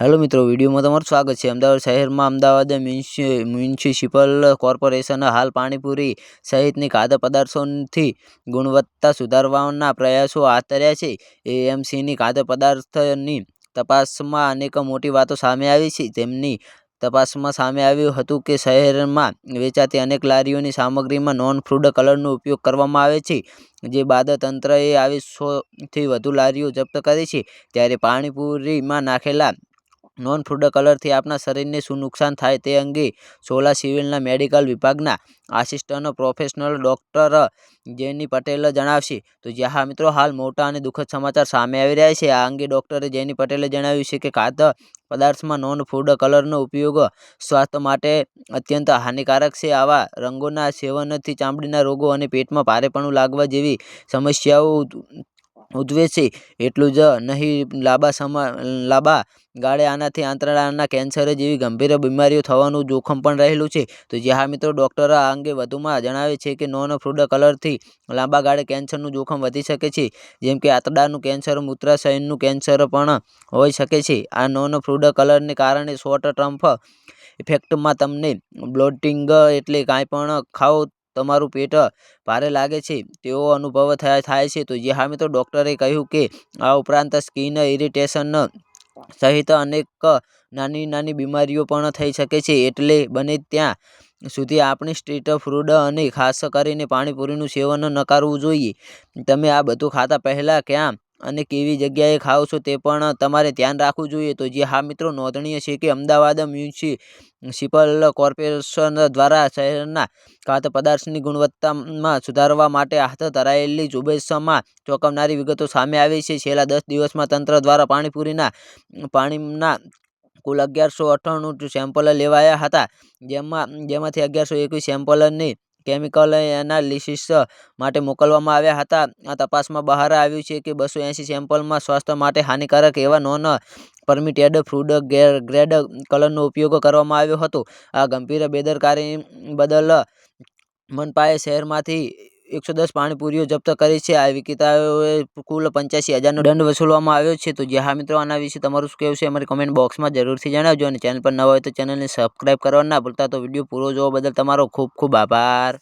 Hello મિત્રો, વિડીયોમાં તમારું સ્વાગત છે. અમદાવાદ શહેરમાં અમદાવાદ મ્યુનિસિપલ કોર્પોરેશન હાલ પાણીપુરી સહિતની ખાદ્ય પદાર્થોથી ગુણવત્તા સુધારવાના પ્રયાસો હાથ ધર્યા છે. એએમસીની ખાદ્ય પદાર્થની તપાસમાં અનેક મોટી વાતો સામે આવી છે. તેમની તપાસમાં સામે આવ્યું હતું કે શહેરમાં વેચાતી અનેક લારીઓની સામગ્રીમાં નોન ફૂડ કલરનો ઉપયોગ કરવામાં આવે છે, જે બાદ તંત્રએ આવી સોથી વધુ લારીઓ જપ્ત કરી છે. ત્યારે પાણીપુરીમાં નાખેલા નોન ફૂડ કલરથી આપણા શરીરને શું નુકસાન થાય તે અંગે સોલા સિવિલના મેડિકલ વિભાગના assistant professional doctor Jeni Patel જણાવશે. તો જ્યાં હા મિત્રો, હાલ મોટા અને દુઃખદ સમાચાર સામે આવી રહ્યા છે. આ અંગે ડૉક્ટર જેની પટેલે જણાવ્યું છે કે ખાદ્ય પદાર્થમાં નોન ફૂડ કલરનો ઉપયોગ સ્વાસ્થ્ય માટે અત્યંત હાનિકારક છે. આવા રંગોના સેવનથી ચામડીના રોગો અને પેટમાં ભારેપણું લાગવા જેવી સમસ્યાઓ ઉદ્ભવે છે. એટલું જ નહીં, લાંબા સમય લાંબા ગાળે આનાથી આંતરડાના કેન્સર જેવી ગંભીર બીમારીઓ થવાનું જોખમ પણ રહેલું છે. તો જે હા મિત્રો ડૉક્ટર આ અંગે વધુમાં જણાવે છે કે નોન ફૂડ કલરથી લાંબા ગાળે કેન્સરનું જોખમ વધી શકે છે. જેમ કે આંતરડાનું કેન્સર મૂત્રાશયનું કેન્સર પણ હોઈ શકે છે. આ નોન ફૂડ કલરને કારણે શોર્ટ ટર્મ ઇફેક્ટમાં તમને બ્લોટિંગ એટલે કાંઈ પણ ખાઓ તમારું પેટ ભારે લાગે છે, તેવો અનુભવ થાય થાય છે. તો જે હા મિત્રો, ડૉક્ટરે કહ્યું કે આ ઉપરાંત સ્કિન ઇરિટેશન સહિત અનેક નાની નાની બીમારીઓ પણ થઈ શકે છે. એટલે બને ત્યાં સુધી આપણે સ્ટ્રીટ ફૂડ અને ખાસ કરીને પાણીપુરીનું સેવન નકારવું જોઈએ. તમે આ બધું ખાતા પહેલાં ક્યાં અને કેવી જગ્યાએ ખાઓ છો તે પણ તમારે ધ્યાન રાખવું જોઈએ. તો જે હા મિત્રો, નોંધનીય છે કે અમદાવાદ મ્યુનિસિપલ કોર્પોરેશન દ્વારા શહેરના ખાદ્ય પદાર્થની ગુણવત્તામાં સુધારવા માટે હાથ ધરાયેલી ઝુંબેશમાં ચોંકાવનારી વિગતો સામે આવી છે. છેલ્લા દસ દિવસમાં તંત્ર દ્વારા પાણીપુરીના, પાણીના કુલ અગિયારસો અઠ્ઠાણું સેમ્પલ લેવાયા હતા. જેમાં, જેમાંથી અગિયારસો એકવીસ સેમ્પલની કેમિકલ એનાલિસિસ માટે મોકલવામાં આવ્યા હતા. આ તપાસમાં બહાર આવ્યું છે કે બસો એંસી સેમ્પલમાં સ્વાસ્થ્ય માટે હાનિકારક એવા નોન પરમિટેડ ફૂડ ગ્રેડ કલરનો ઉપયોગ કરવામાં આવ્યો હતો. આ ગંભીર બેદરકારી બદલ મનપાએ શહેરમાંથી એકસો દસ પાણીપુરીઓ જપ્ત કરી છે. આ વિક્રેતાઓએ કુલ પંચ્યાસી હજારનો દંડ વસૂલવામાં આવ્યો છે. તો જે હા મિત્રો, આના વિશે તમારું શું કહેવું છે? અમારી કમેન્ટ બોક્સમાં જરૂરથી જણાવજો. અને ચેનલ પર નવા હોય તો ચેનલને સબસ્ક્રાઈબ કરવા ના ભૂલતા. તો વીડિયો પૂરો જોવા બદલ તમારો ખૂબ ખૂબ આભાર.